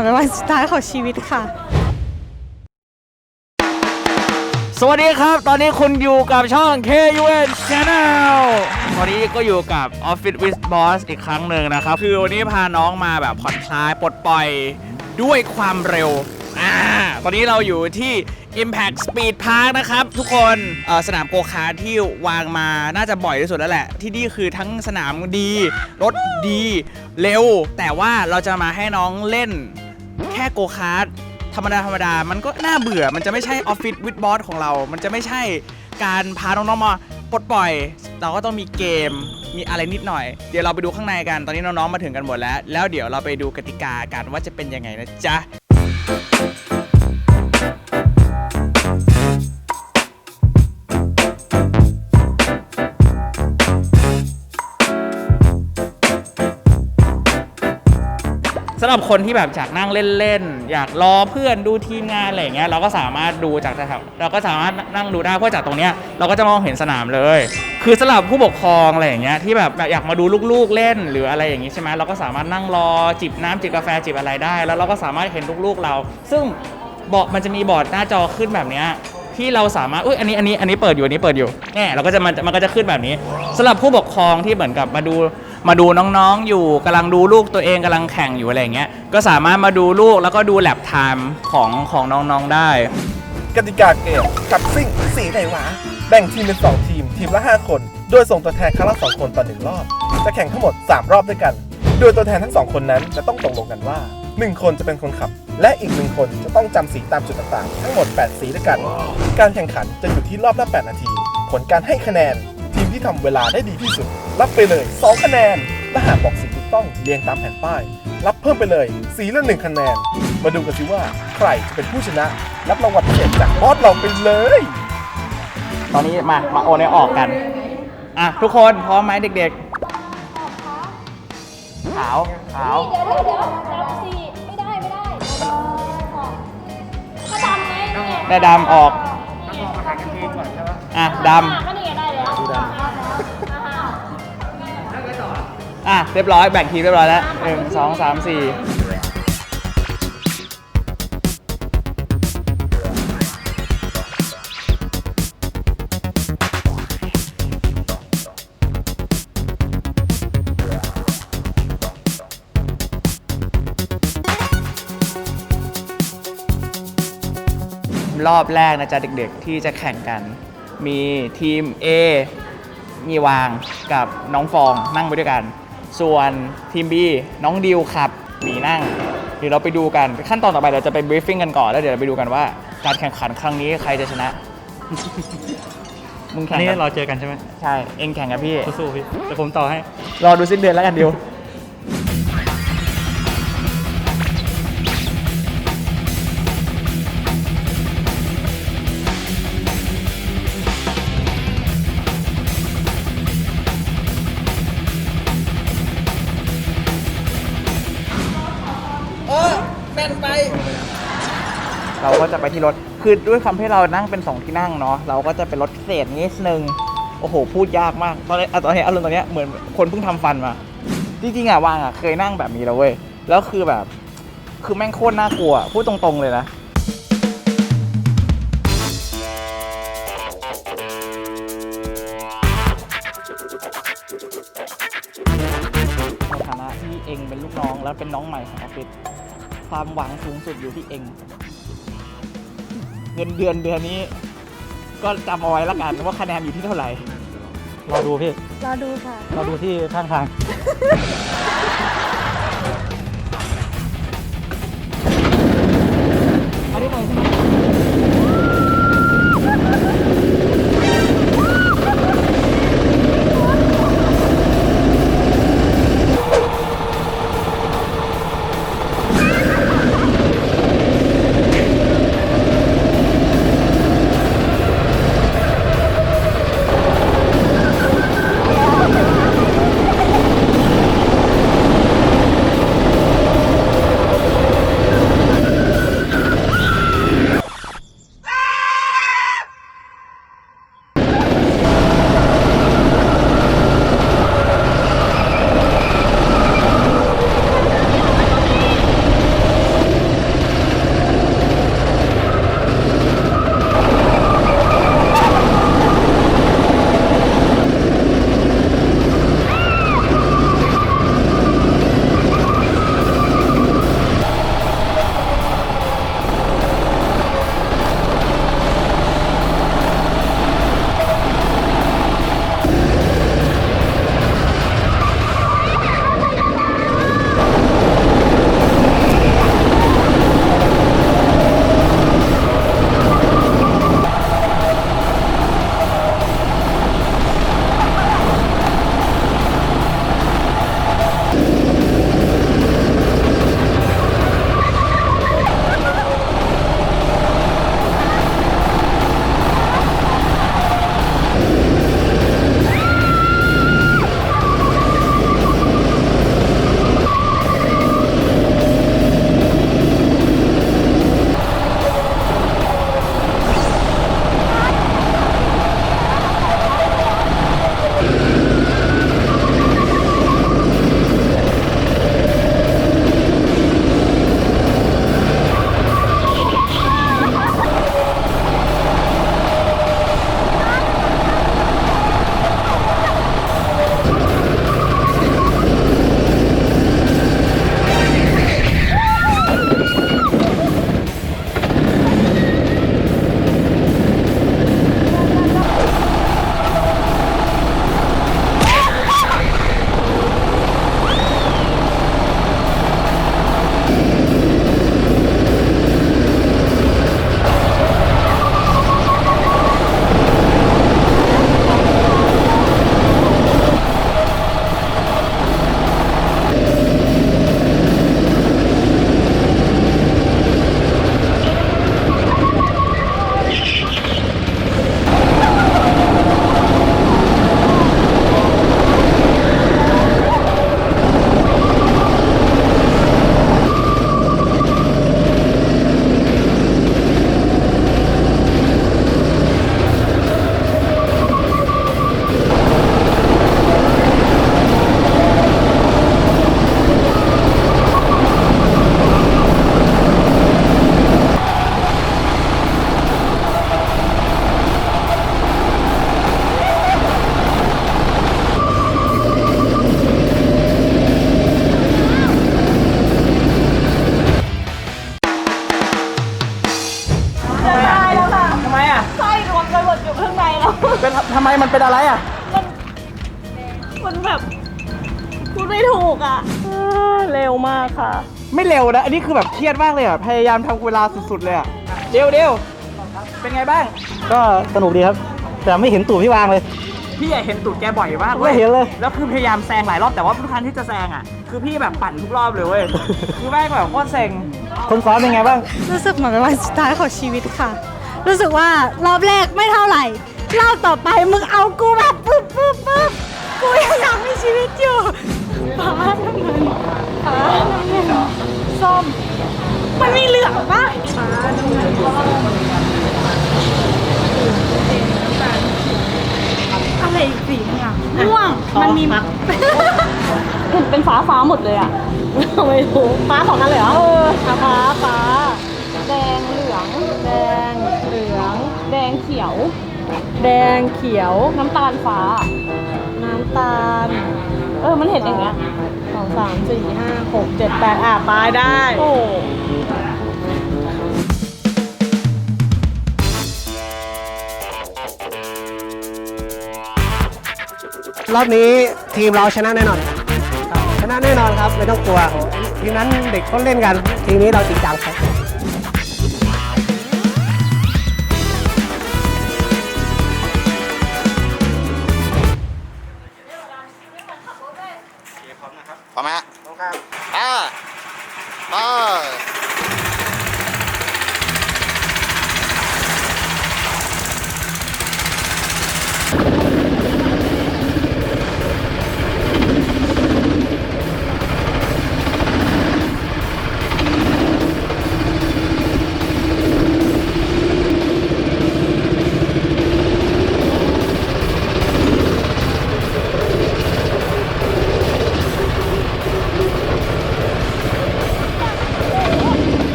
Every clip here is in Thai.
อนเป็นวันสุดท้ายของชีวิตค่ะ สวัสดีครับ ตอนนี้คุณอยู่กับช่อง KUN Channel วันนี้ก็อยู่กับ Office with Boss อีกครั้งหนึ่งนะครับ คือวันนี้พาน้องมาแบบผ่อนคลายปลดปล่อยด้วยความเร็วอ่าตอนนี้เราอยู่ที่ Impact Speed Park นะครับ ทุกคนเอ่อสนามโกคาร์ทที่วางมาน่าจะบ่อยที่สุดแล้วแหละ ที่นี่คือทั้งสนามดี รถดี เร็ว แต่ว่าเราจะมาให้น้องเล่น ค่โกคาร์ดธรรมดาธรรมดา มันก็น่าเบื่อ มันจะไม่ใช่ออฟฟิศวิดบอสของเรา มันจะไม่ใช่การพาน้องๆมาปลดปล่อย เราก็ต้องมีเกม มีอะไรนิดหน่อย เดี๋ยวเราไปดูข้างในกัน ตอนนี้น้องๆมาถึงกันหมดแล้ว แล้วเดี๋ยวเราไปดูกติกากันว่าจะเป็นยังไงนะจ๊ะ สำหรับคนที่แบบอยากนั่งเล่นๆ อยากรอเพื่อนดูทีมงานอะไรอย่างเงี้ยเราก็สามารถดูจากแถวเราก็สามารถนั่งดูได้เพราะจากตรงเนี้ยเราก็จะมองเห็นสนามเลย คือสำหรับผู้ปกครองอะไรอย่างเงี้ยที่แบบอยากมาดูลูกๆเล่นหรืออะไรอย่างงี้ใช่ไหมเราก็สามารถนั่งรอจิบน้ำจิบกาแฟจิบอะไรได้ แล้วเราก็สามารถเห็นลูกๆเรา ซึ่งบอร์ดมันจะมีบอร์ดหน้าจอขึ้นแบบเนี้ยที่เราสามารถอุ้ยอันนี้อันนี้อันนี้เปิดอยู่อันนี้เปิดอยู่แน่เราก็จะมันมันก็จะขึ้นแบบนี้สำหรับผู้ปกครองที่เหมือนกับมาดู มาดูน้องๆอยู่กำลังดูลูกตัวเองกำลังแข่งอยู่อะไรอย่างเงี้ยก็สามารถมาดูลูกแล้วก็ดูแลบไทม์ของของน้องๆได้ กติกาเกมกับซิ่งสีไหนวะ แบ่งทีมเป็น 2 ทีม ทีมละ 5 คน โดยส่งตัวแทนครั้งละ 2 คนต่อ1รอบ จะแข่งทั้งหมด 3 รอบด้วยกัน โดยตัวแทนทั้ง 2 คนนั้นจะต้องตกลงกันว่า 1 คนจะเป็นคนขับ และอีก 1 คนจะต้องจำสีตามจุดต่างๆ ทั้งหมด 8 สีด้วยกัน การแข่งขันจะอยู่ที่รอบละ 8 นาที ผลการให้คะแนน ทีมที่ทำเวลาได้ดีที่สุด รับไปเลย 2 คะแนนและหากบอกสีถูกต้องเรียงตามแผ่นป้าย รับเพิ่มไปเลยสีละหนึ่งคะแนน มาดูกันสิว่าใครจะเป็นผู้ชนะ รับรางวัลพิเศษจากบอสเราไปเลย ตอนนี้มา มาโอนให้ออกกัน อะ ทุกคนพร้อมไหมเด็กๆ ขาว ขาว เดี๋ยวเดี๋ยวเดี๋ยวดำสิไม่ได้ไม่ได้เออของถ้าดำไงเนี่ยได้ดำออก อะดอ่ อะเรียบร้อยแบ่งทีมเรียบร้อยแล้วหนึ่งสองสามสี่รอบแรกนะจ๊ะเด็กๆ ที่จะแข่งกัน มีทีม A มีวางกับน้องฟองนั่งไปด้วยกัน ส่วนทีม B น้องดิวขับหมีนั่ง เดี๋ยวเราไปดูกัน ขั้นตอนต่อไปเราจะไปบรีฟ i ิ g กันก่อน แล้วเดี๋ยวเราไปดูกันว่า การแข่งขันครั้งนี้ใครจะชนะ มึงอัแข่นงนี้กับเราเจอกันใช่ไหมใช่ เองแข่งกับพี่ สู้ๆพี่เดี๋ยวผมต่อให้ รอดูสิ้นเดือนแล้วกันดิว เราก็จะไปที่รถ คือด้วยความที่เรานั่งเป็น 2 ที่นั่งเนาะ เราก็จะเป็นรถพิเศษนิดนึง โอ้โห พูดยากมาก ตอนนี้ตอนนี้อารมณ์ตอนเนี้ยเหมือนคนเพิ่งทำฟันมา จริงๆอะวางอะเคยนั่งแบบนี้แล้วเว้ย แล้วคือแบบ คือแม่งโคตรน่ากลัว พูดตรงๆเลยนะในฐานะที่เองเป็นลูกน้องแล้วเป็นน้องใหม่ของออฟฟิศ ความหวังสูงสุดอยู่ที่เอง เงินเดือนเดือนนี้ ก็จำเอาไว้ละกันว่าคะแนนอยู่ที่เท่าไหร่ รอดูพี่ รอดูค่ะ รอดูที่ข้างทาง อันนี้ไปใช่ไหม มันเป็นอะไรอะ มันแบบพูดไม่ถูกอะเร็วมากค่ะ ไม่เร็วนะ อันนี้คือแบบเครียดมากเลยอะ พยายามทำเวลาสุดๆเลยอะเดี๋ยวเดี๋ยวเป็นไงบ้าง ก็สนุกดีครับ แต่ไม่เห็นตู่พี่วางเลย พี่อะเห็นตูดแกบ่อยมากไม่เห็นเลย แล้วคือพยายามแซงหลายรอบแต่ว่าทุกครั้งที่จะแซงอะ คือพี่แบบปั่นทุกรอบเลยเว้ย คือแม่งแบบโคตรเซ็ง คนซ้อนเป็นไงบ้าง รู้สึกเหมือนเป็นวันสุดท้ายของชีวิตค่ะ รู้สึกว่ารอบแรกไม่เท่าไหร่ รอบต่อไปมึงเอากูแบบปุ๊บปุ๊บปุ๊บกูยังอยากมีชีวิตอยู่ฟ้าน้ำเงินฟ้าน้ำเงินส้มมันมีเหลืองปะฟ้าน้ำเงินอะไรอีกสีนึงอะม่วงมันมีเห็นเป็นฟ้าฟ้าหมดเลยอะไม่รู้ฟ้าของนั้นเลยเหรอเออฟ้าฟ้าแดงเหลือง แดงเหลือง แดงเขียว แดงเขียวน้ำตาลฟ้า น้ำตาล เออมันเห็นอย่างเงี้ยสองสามสี่ห้าหกเจ็ดแปดอะไปได้ โอ้รอบนี้ทีมเราชนะแน่นอน ชนะแน่นอนครับ ไม่ต้องกลัวทีมนั้นเด็กเขาเล่นกัน ทีมนี้เราจริงจังครับ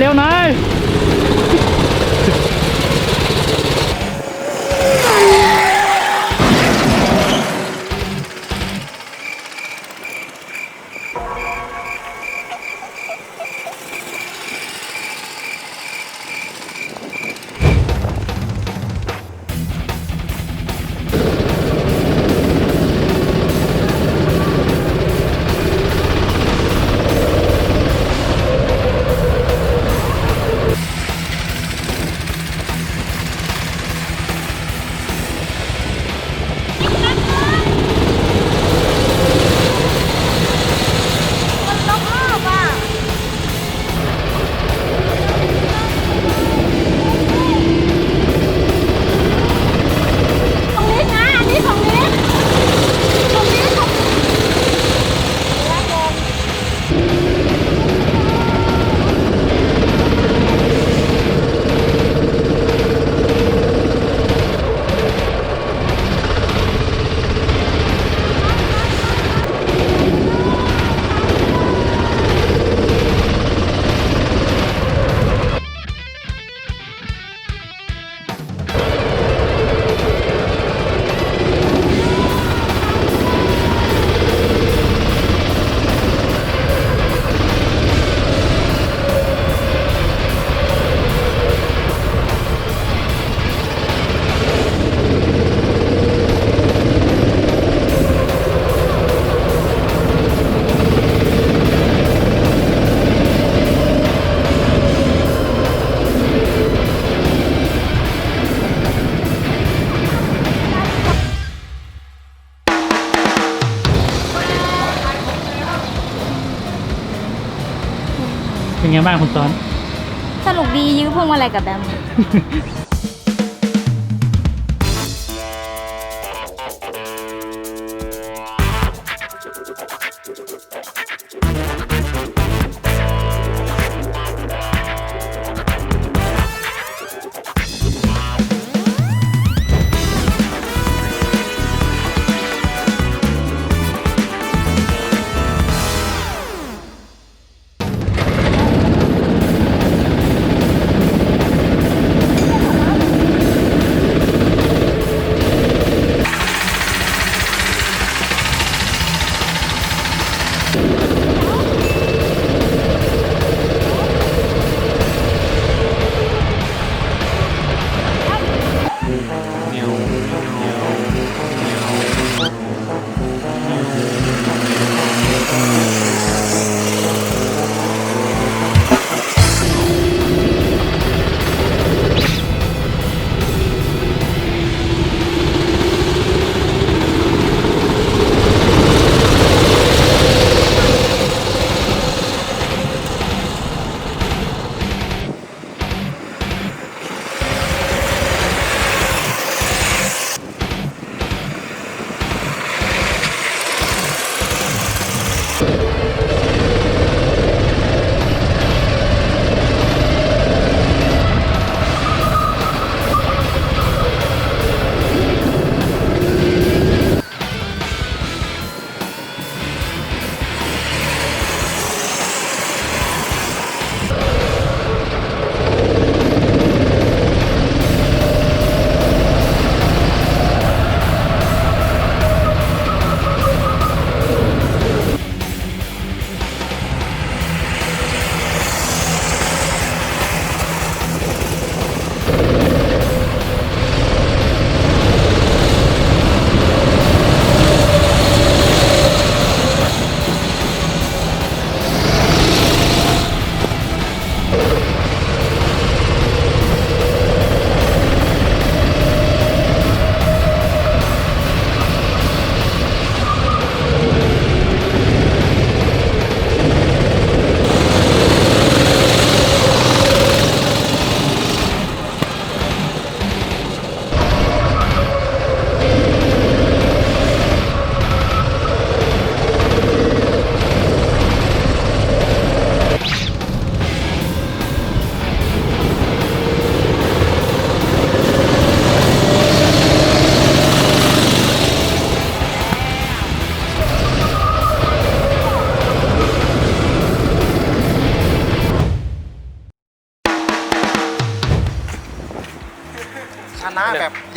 เร็วๆหน่อย ไงบ้างคุณซ้อน สนุกดียื้อพวงมาลัยกับแบม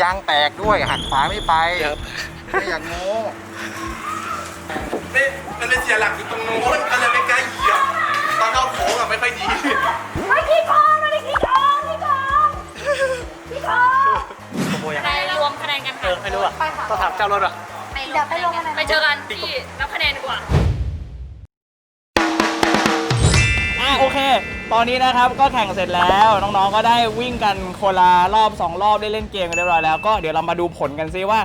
ยางแตกด้วยหักขวาไม่ไปไม่อยากโม้นี่มันเลยเสียหลักอยู่ตรงโน้นก็เลยไม่กล้าเหยียบตอนเข้าโค้งอะไม่ค่อยดีใครรวมคะแนนกันค่ะไม่รู้อะต้องถามเจ้ารถอะ เดี๋ยวไปลงคะแนนไปเจอกันที่นับคะแนนดีกว่า อะโอเค ตอนนี้นะครับก็แข่งเสร็จแล้วน้องๆก็ได้วิ่งกันคนละรอบ 2 รอบได้เล่นเกมกันเรียบร้อยแล้วก็เดี๋ยวเรามาดูผลกันซิว่า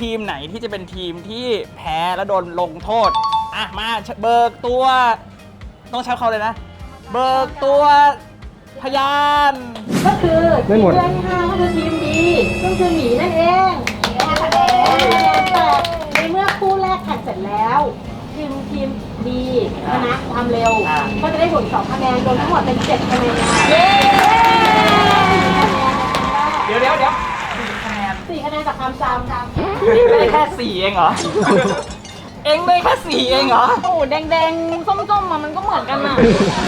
ทีมไหนที่จะเป็นทีมที่แพ้แล้วโดนลงโทษอะมาเบิกตัวต้องใช้เขาเลยนะ เบิกตัวพยานก็คือไม่หมดทีมที่ห้าก็คือทีมดีซึ่งคือหมีนั่นเองแต่ในเมื่อคู่แรกแข่งเสร็จแล้ว ทีมทีมดีชนะความเร็ว อ่า ก็จะได้ผลสองคะแนนรวมทั้งหมดเป็นเจ็ดคะแนนเดี๋ยวเดี๋ยวเดี๋ยวสี่คะแนนจากความจำได้แค่สี่เองเหรอ เองได้แค่สี่เองเหรอ โอ้แดงแดงๆส้มๆมามันก็เหมือนกันอะ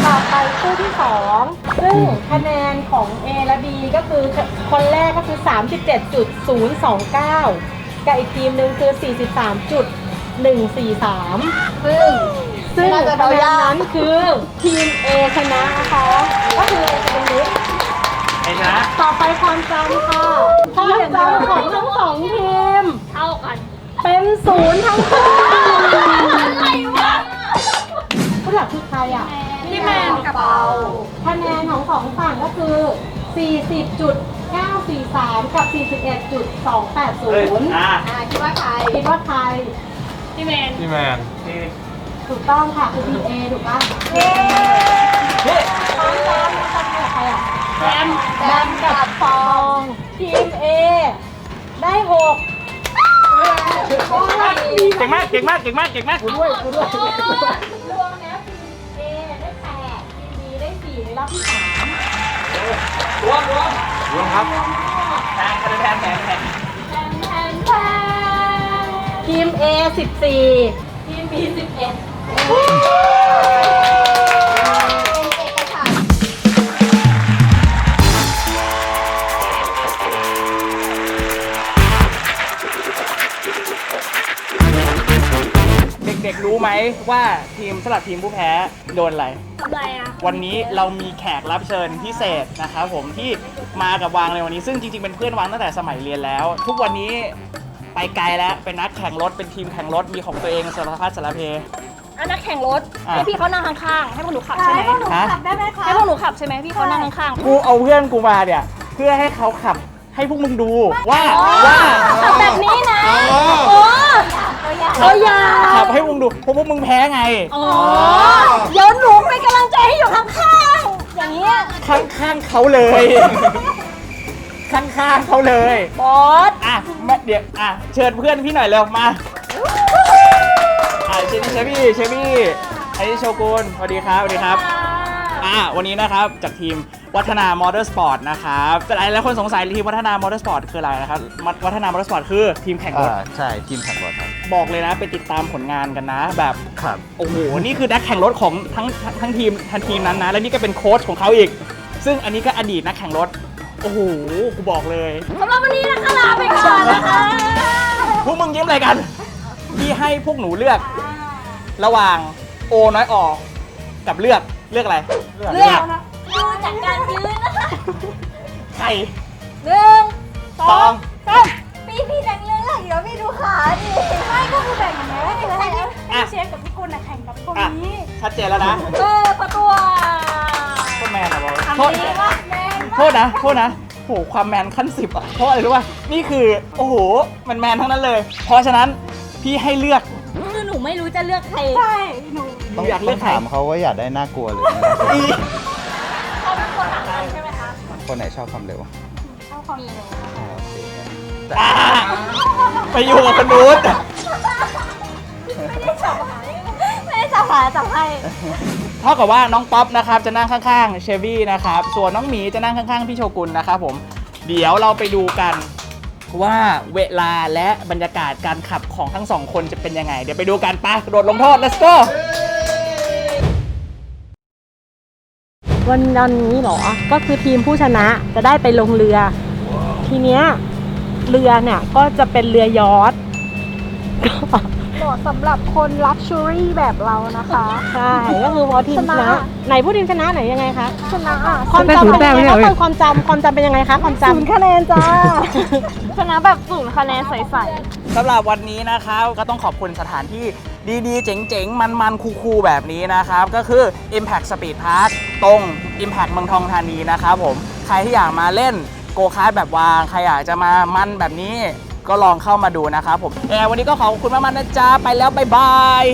ต่อไปคู่ที่สองซึ่งคะแนนของ A และ B ก็คือคนแรกก็คือ 37.029 กับอีกทีมหนึ่งคือ 43.143ซึ่งซึ่งคะแนนนั้นคือทีม A ชนะนะคะก็คือจะเป็นลิฟไอ้ชนะต่อไปความจำค่ะความจำของทั้งสองทีม เท่ากันเป็นศูนย์ทั้งคู่อะไรวะผู้หลักคือใครอะพี่แมนกับเปาคะแนนของสองฝั่งก็คือ 40.943 กับ 41.280 อะคิดว่าใคร คิดว่าใคร พี่แมนพี่แมนถูกต้องค่ะคือ PA ถูกป่ะนี่แบมแบมกับฟองทีม A ได้หกเก่งมากเก่งมากเก่งมากเก่งมากกูด้วยกูด้วยรวมแล้วทีม A ได้แปดทีม B ได้สี่ในรอบที่สามรวมรวมรวมครับแทนคะแนนแทนแทนแทนแทนแทน ทีม A สิบสี่ทีม B สิบเอ็ดเด็กๆรู้ไหมว่าทีมสลับทีมผู้แพ้โดนอะไร ทำไรอะวันนี้เรามีแขกรับเชิญพิเศษนะครับผมที่มากับวางในวันนี้ซึ่งจริงๆเป็นเพื่อนวางตั้งแต่สมัยเรียนแล้ว ทุกวันนี้ ไปไกลแล้วเป็นนักแข่งรถเป็นทีมแข่งรถมีของตัวเองสารพัดสารเพ อันนักแข่งรถอะ ให้พี่เขานั่งข้างๆ ให้พวกหนูขับใช่ไหมให้พวกหนูขับได้ไหมคะให้พวกหนูขับใช่ไหมพี่เขานั่งข้างกูเอาเพื่อนกูมาเนี่ย เพื่อให้เขาขับให้พวกมึงดูว่าๆว่าขับแบบนี้นะอ๋อโอ้เอายาขับให้พวกมึงดูเพราะพวกมึงแพ้ไง อ๋อเดี๋ยวหนูเป็นกำลังใจให้อยู่ข้างๆ อย่างเงี้ยข้างข้างๆเขาเลย ข้างข้างๆเขาเลย บอส อะมาเดี๋ยวอะเชิญเพื่อนพี่หน่อยเร็วมาอะเชฟเชฟบี้เชฟบี้ไอ้โชกุนสวัสดีครับสวัสดีครับ อะวันนี้นะครับจากทีมวัฒนามอเตอร์สปอร์ตนะครับแต่หลายๆคนสงสัยทีมวัฒนามอเตอร์สปอร์ตคืออะไรนะครับมัวัฒนามอเตอร์สปอร์ตคือทีมแข่งรถใช่ทีมแข่งรถครับบอกเลยนะไปติดตามผลงานกันนะ แบบครับ โอ้โหนี่คือนักแข่งรถของทั้งทั้งทั้งทีมทั้งทีมนั้นนะและนี่ก็เป็นโค้ชของเขาอีก ซึ่งอันนี้ก็อดีตนักแข่งรถ โอ้โห กูบอกเลย สำหรับวันนี้นะคะลาไปก่อนนะคะพวกมึงยิ้มอะไรกัน พี่ให้พวกหนูเลือก ระหว่างโอน้อยออก กับเลือกเลือกอะไร เลือกดูจากการยืนนะคะใครหนึ่งสสอองงสามพี่พี่แบ่งเรื่องเดี๋ยวพี่ดูขาดิไม่ก็คือแบ่งอย่างนี้ให้ให้ให้เชฟกับพี่กุลน่ะแข่งกับตรงอะนี้ชัดเจนแล้วนะเออประตูโค ตรแมนอะบอลโทษทำดีมากแมนโทษนะโทษนะโหความแมนขั้นสิบอะเพราะอะไรรู้ป่ะนี่คือโอ้โหมันแมนทั้งนั้นเลย เพราะฉะนั้นพี่ให้เลือกคือหนูไม่รู้จะเลือกใครใช่หนูหนูอยากเลือกใครถามเขาว่าอยากได้น่ากลัวหรืออีเขาเป็นคนหลังกันใช่ไหมคะคนไหนชอบความเร็วชอบความเร็วอ่าโอเคอ่าไปอยู่กับคนนู้นไม่ได้จับหาไม่ได้จับหาจับให้ เท่ากับว่าน้องป๊อปนะครับจะนั่งข้างๆเชฟวี่นะครับ ส่วนน้องหมีจะนั่งข้างๆพี่โชกุนนะครับผม เดี๋ยวเราไปดูกันว่าเวลาและบรรยากาศการขับของทั้งสองคนจะเป็นยังไง เดี๋ยวไปดูกันไปะโดดลงโทษ let's go วันวันนี้เหรอ ก็คือทีมผู้ชนะจะได้ไปลงเรือ ทีเนี้ยเรือเนี่ยก็จะเป็นเรือยอท เหมาะสำหรับคนลักชัวรี่แบบเรานะคะ ใช่ก็คือพอทีมชชนะ นะไหนผู้ทีมชนะไหนยังไงคะชนะอะความได้จำศูนย์เป็นแต้ยัมงไงไม่ใช่คะเหรอความจำความจำเป็นยังไงคะความจำศูนย์คะแนนจ้า ชนะแบบศูนย์คะแนนใสสำหรับวันนี้นะครับก็ต้องขอบคุณสถานที่ดีๆ เจ๋งๆ มันๆ คูลๆ แบบนี้นะครับ ก็คือ Impact Speed Park ตรง Impact เมืองทองธานีนะครับผม ใครที่อยากมาเล่นโกคาร์ทแบบวาง ใครอยากจะมามันแบบนี้ ก็ลองเข้ามาดูนะครับผมแอร์วันนี้ก็ขอบคุณมากๆนะจ๊ะไปแล้วบ๊ายบาย